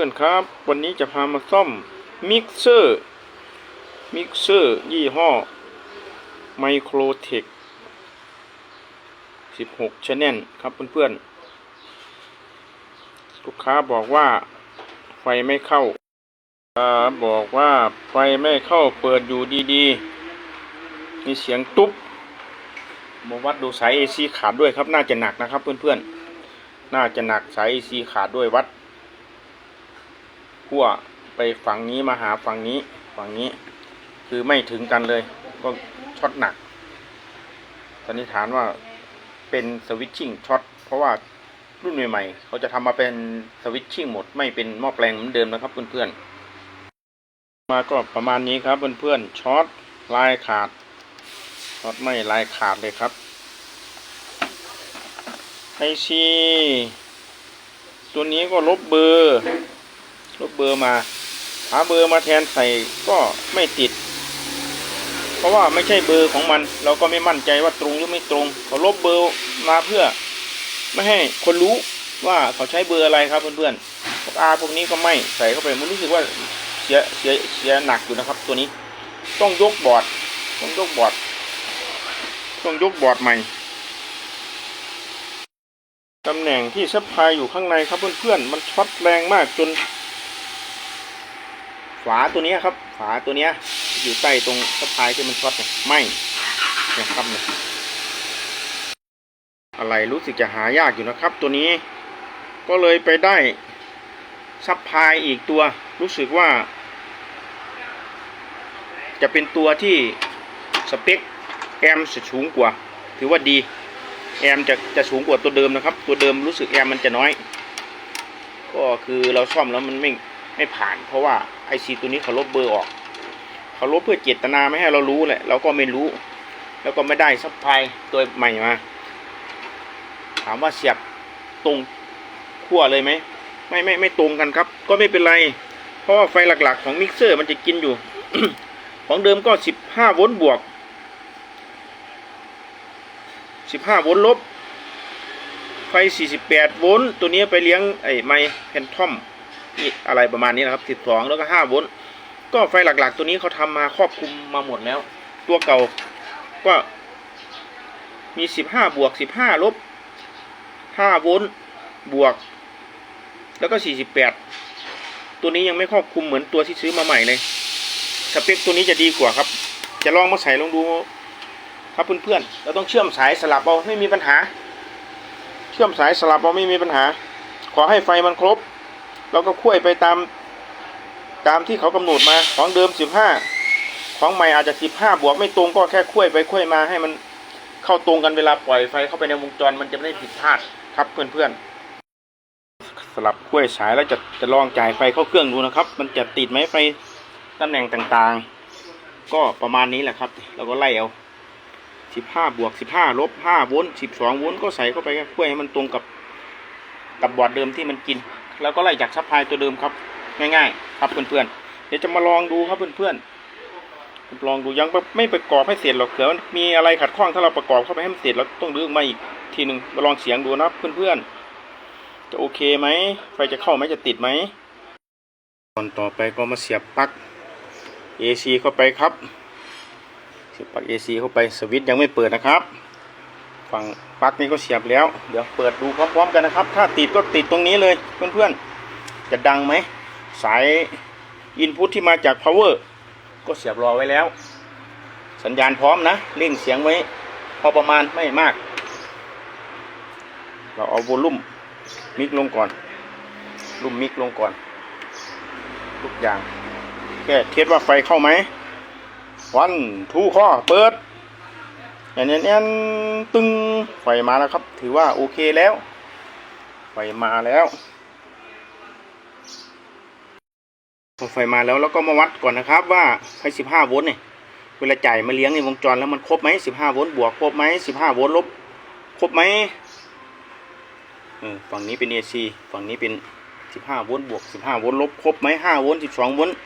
พื่อนๆครับ วันนี้จะพามาซ่อมมิกเซอร์มิกเซอร์ยี่ห้อไมโครเทค16ชแนลครับเพื่อนๆลูกค้าบอกว่าไฟไม่เข้าบอกว่าไฟไม่เข้าเปิดอยู่ดีๆ มีเสียงตุ๊บมาวัดดูสาย AC ขาดด้วยครับ น่าจะหนักนะครับเพื่อนๆ น่าจะหนักสาย AC ขาดด้วยวัด ขั้วไปฝั่งนี้มาหาฝั่งนี้ฝั่งนี้ คือไม่ถึงกันเลย ก็ช็อตหนักสันนิษฐานว่าเป็นสวิตชิ่งช็อตเพราะว่ารุ่นใหม่ๆเขาจะทำมาเป็นสวิตชิ่งหมด ไม่เป็นหม้อแปลงเหมือนเดิมนะครับเพื่อนๆมาก็ประมาณนี้ครับเพื่อนๆช็อตลายขาดช็อตไม่ลายขาดเลยครับไอซีตัวนี้ก็ลบเบอร์ ลบเบอร์มาหาเบอร์มาแทนใส่ก็ไม่ติด เพราะว่าไม่ใช่เบอร์ของมัน เราก็ไม่มั่นใจว่าตรงหรือไม่ตรงเขาลบเบอร์มาเพื่อ ไม่ให้คนรู้ว่าเขาใช้เบอร์อะไรครับเพื่อนๆพวกอาพวกนี้ก็ไม่ใส่เข้าไปมันรู้สึกว่าเสียเสียเสียหนักอยู่นะครับ ตัวนี้ต้องยกบอร์ดต้องยกบอร์ดต้องยกบอร์ดใหม่ตำแหน่งที่ซัพพลายอยู่ข้างในครับเพื่อนๆมันช็อตแรงมากจน ฝาตัวนี้ครับ ฝาตัวนี้อยู่ใต้ตรงสะพายที่มันช็อตเนี่ยไหมนะครับเนี่ยอะไรรู้สึกจะหายากอยู่นะครับ ตัวนี้ก็เลยไปได้ซับพายอีกตัวรู้สึกว่า จะเป็นตัวที่สเปคแอมจะสูงกว่า ถือว่าดี แอมจะจะสูงกว่าตัวเดิมนะครับ ตัวเดิมรู้สึกแอมมันจะน้อย ก็คือเราซ่อมแล้วมันไม่ ไม่ผ่าน เพราะว่าไอซีตัวนี้เขาลบเบอร์ออก เขาลบเพื่อเจตนาไม่ให้เรารู้แหละ เราก็ไม่รู้ แล้วก็ไม่ได้ซัพพลายตัวใหม่มา ถามว่าเสียบตรงขั้วเลยไหมไม่ไม่ไม่ตรงกันครับ ก็ไม่เป็นไร เพราะว่าไฟหลักๆ ของมิกเซอร์มันจะกินอยู่ ของเดิมก็สิบห้าโวลต์บวกสิบห้าโวลต์ลบ ไฟ48โวลต์ตัวนี้ไปเลี้ยงไอ้ไมแพนทอม อะไรประมาณนี้นะครับ 12 แล้วก็5โวลต์ก็ไฟหลักๆ ตัวนี้เขาทำมาครอบคลุมมาหมดแล้ว ตัวเก่าก็มี 15 บวก 15 ลบ 5 โวลต์บวก แล้วก็ 48 ตัวนี้ยังไม่ครอบคลุมเหมือนตัวที่ซื้อมาใหม่เลยสเปคตัวนี้จะดีกว่าครับ จะลองมาใส่ลองดูครับเพื่อนๆเราต้องเชื่อมสายสลับเอาไม่มีปัญหา เชื่อมสายสลับเราไม่มีปัญหา ขอให้ไฟมันครบ เราก็คุ้ยไปตามตามที่เขากำหนดมาของเดิม15ของใหม่อาจจะ15บห้าบวกไม่ตรงก็แค่คุ้ยไปคุ้ยมาให้มันเข้าตรงกันเวลาปล่อยไฟเข้าไปในวงจรมันจะไม่ได้ผิดพลาดครับเพื่อนๆสลับคุ้ยสายแล้วจะจะลองจ่ายไฟเข้าเครื่องดูนะครับ มันจะติดไหมไฟตำแหน่งต่างๆ ก็ประมาณนี้แหละครับ เราก็ไล่เอาสิบห้าบวกสิบห้าลบห้าโวลต์สิบสองโวลต์ก็ใส่เข้าไปเพื่อให้มันตรงกับกับบอร์ดเดิมที่มันกิน แล้วก็ไล่จากซัพพลายตัวเดิมครับ ง่ายๆ ครับเพื่อนๆ เดี๋ยวจะมาลองดูครับเพื่อนๆ ลองดูยังไม่ประกอบให้เสร็จหรอกเผื่อมีอะไรขัดข้องถ้าเราประกอบเข้าไปให้มันเสร็จเราต้องดึงมาอีกทีหนึ่งมาลองเสียงดูนะเพื่อนๆ จะโอเคไหมไฟจะเข้าไหมจะติดไหมตอนต่อไปก็มาเสียบปลั๊ก AC เข้าไปครับเสียบปลั๊ก AC เข้าไปสวิตช์ยังไม่เปิดนะครับ ฝั่งปลั๊กนี้ก็เสียบแล้ว เดี๋ยวเปิดดูพร้อมๆกันนะครับ ถ้าติดก็ติดตรงนี้เลยเพื่อนๆ จะดังไหม สายอินพุตที่มาจาก power ก็เสียบรอไว้แล้ว สัญญาณพร้อมนะเร่งเสียงไว้ พอประมาณไม่มาก เราเอาโวลุ่มมิกลงก่อน ลุ่มมิกลงก่อน ทุกอย่าง แค่เทสว่าไฟเข้าไหมวันทูข้อเปิด อนแอนแอนตึงไฟมาแล้วครับ ถือว่าโอเคแล้ว ไฟมาแล้วพอไฟมาแล้วแล้วก็มาวัดก่อนนะครับว่าไฟ15โวลต์เนี่ยเวลาจ่ายมาเลี้ยงในวงจรแล้วมันครบไหม15โวลต์บวกครบไหม15โวลต์ลบครบไหมเออฝั่งนี้เป็น AC ฝั่งนี้เป็น 15โวลต์บวก 15โวลต์ลบครบไหม5โวลต์12โวลต์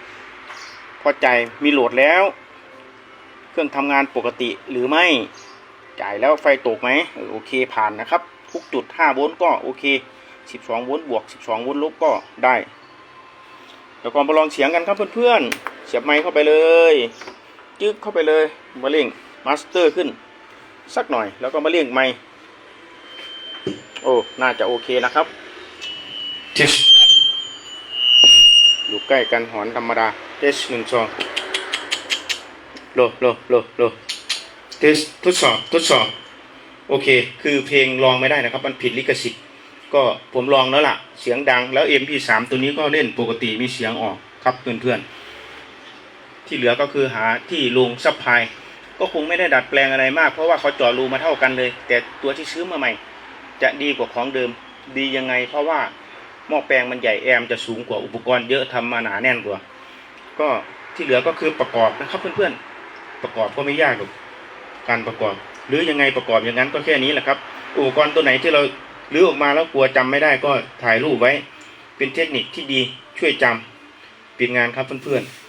พอจ่ายมีโหลดแล้ว เครื่องทำงานปกติหรือไม่ จ่ายแล้วไฟตกไหมเออโอเคผ่านนะครับ ทุกจุด 5 โวลต์ก็โอเค 12 โวลต์บวก 12 โวลต์ลบก็ได้เดี๋ยวก่อนมาลองเสียงกันครับเพื่อนๆ เสียบไมค์เข้าไปเลย จึ๊กเข้าไปเลยมาเร่งมาสเตอร์ขึ้น สักหน่อยแล้วก็มาเร่งไมค์โอ้ น่าจะโอเคนะครับเทสอยู่ใกล้กันหอนธรรมดาเทสหนึ่งสอง โลโลโลโลเทสทดสอบทดสอบ โอเค คือเพลงลองไม่ได้นะครับ มันผิดลิขสิทธิ์ ก็ผมลองแล้วล่ะ เสียงดังแล้ว MP3 ตัวนี้ก็เล่นปกติมีเสียงออกครับเพื่อนๆ ที่เหลือก็คือหาที่ลงซับพลายก็คงไม่ได้ดัดแปลงอะไรมาก เพราะว่าเขาเจาะรูมาเท่ากันเลย แต่ตัวที่ซื้อมาใหม่ จะดีกว่าของเดิมดียังไง เพราะว่าหม้อแปลงมันใหญ่แอมจะสูงกว่าอุปกรณ์เยอะทำมาหนาแน่นกว่า ก็ที่เหลือก็คือประกอบนะครับเพื่อนๆ ประกอบก็ไม่ยากหรอกการประกอบ หรือยังไงประกอบอย่างนั้นก็แค่นี้แหละครับ อุปกรณ์ตัวไหนที่เราลือออกมาแล้วกลัวจำไม่ได้ก็ถ่ายรูปไว้ เป็นเทคนิคที่ดีช่วยจำปิดงานครับเพื่อนๆ